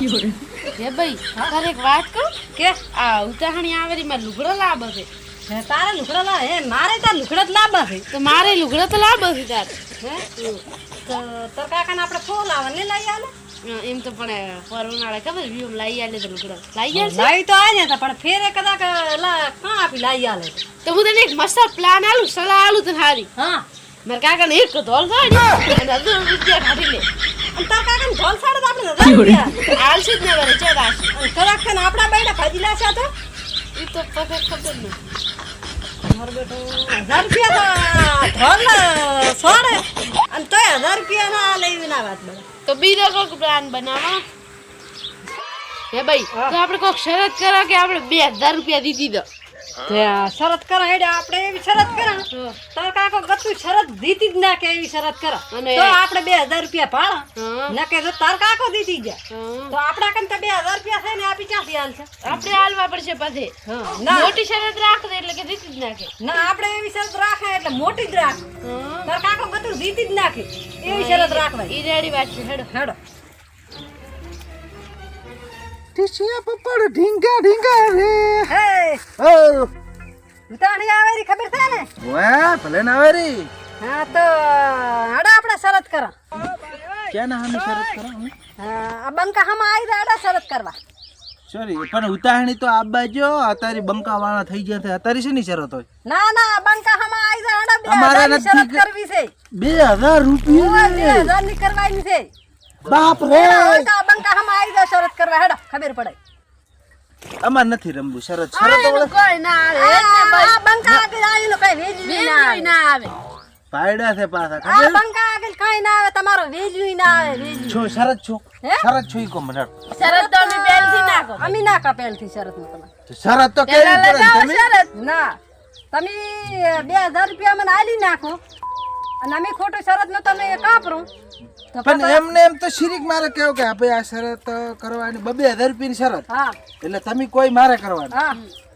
હે ભાઈ તારે એક વાત કહું? કે આ ઉતાહણી આવેલી લુગડો લાભ છે. હે તારે લુખડા લા હે મારે તાર લુખડા જ લાંબા છે. તો મારે લુગડો તો લાભ છે તારે. હે તો તાર કાકાને આપણે ફોન લાવવા ને લઈ આલે? એમ તો પણ પર ઉનાળે ખબર વ્યૂ લાઈ આલે તો લુગડો. લાઈ આલે લઈ તો આને તા પણ ફેરે કદાચ લા કાં આપી લઈ આલે તો? હું તને એક મસ્ત પ્લાન આલું સલાહ આલું તને હારી. હા. મારા કાકાને એક ધોલ ગાડી અને હજુ વિદ્યા કાઢી લે. તાર કાકાને ઢોલ સાડે તો આપણે રૂપિયા આલશે જ ને વરે ચો રાશી. અને કદાચ છે ને આપણા બેડા ભાજી લાશે તો. એ તો પગે ખબર નહીં હજાર રૂપિયા તો ઢોલ સોડે. અને તોય હજાર રૂપિયા ના લેવી ના વાત તો બીજો કોઈક પ્લાન બનાવો હે. ભાઈ તો આપણે કોઈક શરત કરો કે આપણે બે હજાર રૂપિયા દીધી દો. શરત કરે હેડે આપણે એવી શરત કરે. તો કાકો ગતું શરત દીધી જ ના કે એવી શરત કરે. અને- તો આપણે બે હજાર રૂપિયા ભાડા. ના કે જો તાર કાકો દીધી ગયા. તો આપણા કન તો બે હજાર રૂપિયા છે ને આપી ક્યાંથી હાલશે આપણે હાલવા પડશે પછી. ના. મોટી શરત રાખ દે એટલે કે દીધી જ નાખે. ના આપણે એવી શરત રાખે એટલે મોટી જ રાખ. તાર કાકો ગતું દીધી જ નાખે. એવી શરત રાખવા ઈ રેડી વાત છે હેડો. હેડો. ટીસિયા પપ્પાડ ઢીંગા ઢીંગા રે. હે. ઓ ઉતાણી આવે રી ખબર છે ને? વાહ ભલે ના આવે રે હા તો હડા આપણે શરત કરા. ક્યાં ના હામી શરત કરો આ બંકા હમા આવી જાય શરત કરવા. સોરી પણ ઉતાહણી તો આબા જો અતારી બંકા વાળા થઈ ગયા છે. અતારી શેની શરત હોય? ના ના બંકા હમા આવી હડા બે શરત કરવી છે. બે હજાર રૂપિયા ઓય, બે હજારની કરવાની છે. બાપ રે! તો બંકા હમ આવી જાય શરત કરવા. હેડો ખબર પડે. અમાર નથી રમવું શરત શરત તો કોઈ ના આવે આ બંકા આગળ આવીને કઈ વેજવી ના આવે. ના આવે. પાયડા છે પાછા ખબર? બંકા આગળ કઈ ના આવે તમારો વેજવી ના આવે વેજવી. છો શરત છો. શરત છો ઈ કો મને શરત તો અમે પહેલથી ના કો અમે ના કપેલથી શરતમાં તમે શરત તો કેવી કરે તમે? શરત. ના. તમે બે હજાર રૂપિયા મને આલી નાખો. અને અમે ખોટું શરતનું તમે કાપરું પણ એમને એમ તો શિરીક મારે કેવું કે ભાઈ આ શરત કરવાની બબે હજાર રૂપિયાની શરત. એટલે તમે કોઈ મારે કરવાની.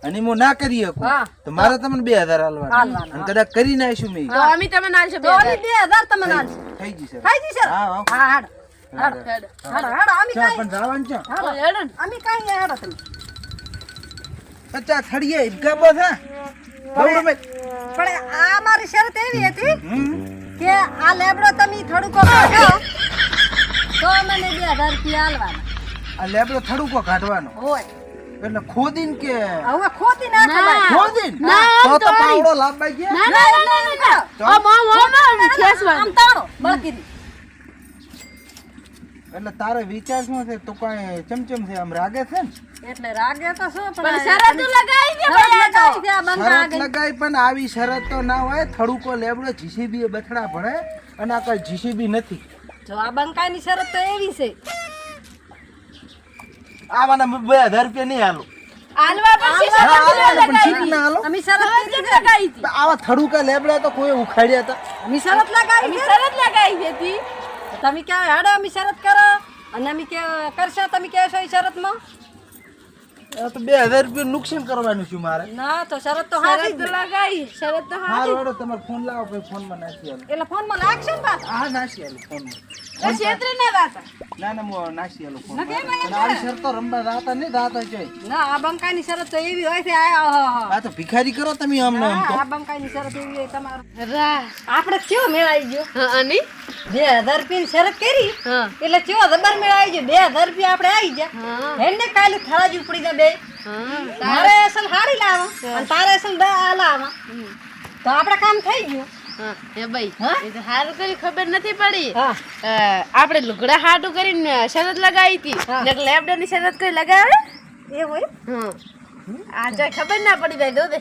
અને હું ના કરી શકું. તો મારે તમને બે હજાર હાલવાના. અને કદાચ કરી નાખીશું મેં. અમે તમે અમે બે હજાર તમને આલશું. થઈ જશે થઈ જશે હા હા. હાડ. હાડો. હાડો હેડો. હાડો હાડો. અમે ચા પણ જવાનું છે. હાડો. અમે કાંઈ હાડો તમે. પચાસ થડીએ ઈબકા બસ હા પણ આ મારી શરત એવી હતી આ લેબડો તમે થોડુંક કાઢો. તો મને બે હજાર રૂપિયા આલવાના. આ લેબડો થડુકો કાઢવાનો. હોય એટલે ખોદીન કે હવે ખોદી ના ખવાય. ખોદીન? ના, તો તો પાવડો લાંબા ગયા. ના ના ના ના ના. મો મો આમ આમ આમ તાણો બળકી દી. એટલે તારે વિચાર શું છે? તો કઈ ચમચમ છે આમ રાગે છે ને? એટલે રાગે તો શું પણ શરત લગાવી દે શરત ભાઈ લગાવી પણ આવી શરત તો ના હોય. થડુકો લેબડો જીસીબી એ બથડા ભણે અને આ કઈ જીસીબી નથી. જો આ બંકાની શરત તો એવી છે. આવાના બે હજાર રૂપિયા નહીં હાલો આવા થડુકા લેબડા તો કોઈ ઉખાડ્યા હતા. અમે શરત લગાવી અમે શરત લગાવી હતી. તમે કે હાડો અમે શરત કરો. અને અમે કે કરશો તમે કે એ શરતમાં? આ તો બે હજાર રૂપિયા નુકસાન કરવાનું છું મારે. ના તો શરત તો હારી જ તો લગાવી શરત તો હારી હારો તમારો ફોન લાવો પછી ફોનમાં નાખી આલો. એટલે ફોનમાં નાખશો ને પાછું. હા નાખી આલો ફોનમાં એ ક્ષેત્રે ના રાતા ના ના મો નાખી આલો ફોન ના, પણ આવી શરતો રમવા જાતા નહીં જાતા છે. ના આ બંકાની શરત તો એવી હોય છે આ હા તો ભિખારી કરો તમે અમને આમ તો. આ બંકાની શરત એવી હોય તમારો. રા. આપણે કેવો મેળાઈ ગયો? હા અને? બે હજાર રૂપિયા શરત કરી. એટલે એટલે કેવો મેળ આવી જાય બે હજાર રૂપિયા આપણે આવી જાય હા. હેને કાલે થરાજી ઉપડી જાય બે. મારે અસલ હારી લાવો અને તારે અસલ બે આ લાવો તો આપણે કામ થઈ ગયું. એ ભાઈ સારું કરી ખબર નથી પડી. આપણે લુગડા હાટું કરીને શરત લગાવી હતી. હા. ની શરત કરી લગાવે? એ હોય? આજે ખબર ના પડી ભાઈ દો દે.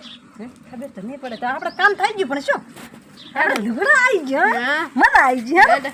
ખબર તો નહીં પડે. તો આપણે કામ થઈ ગયું પણ શું આવી ગયો. મજા આવી? હેડો.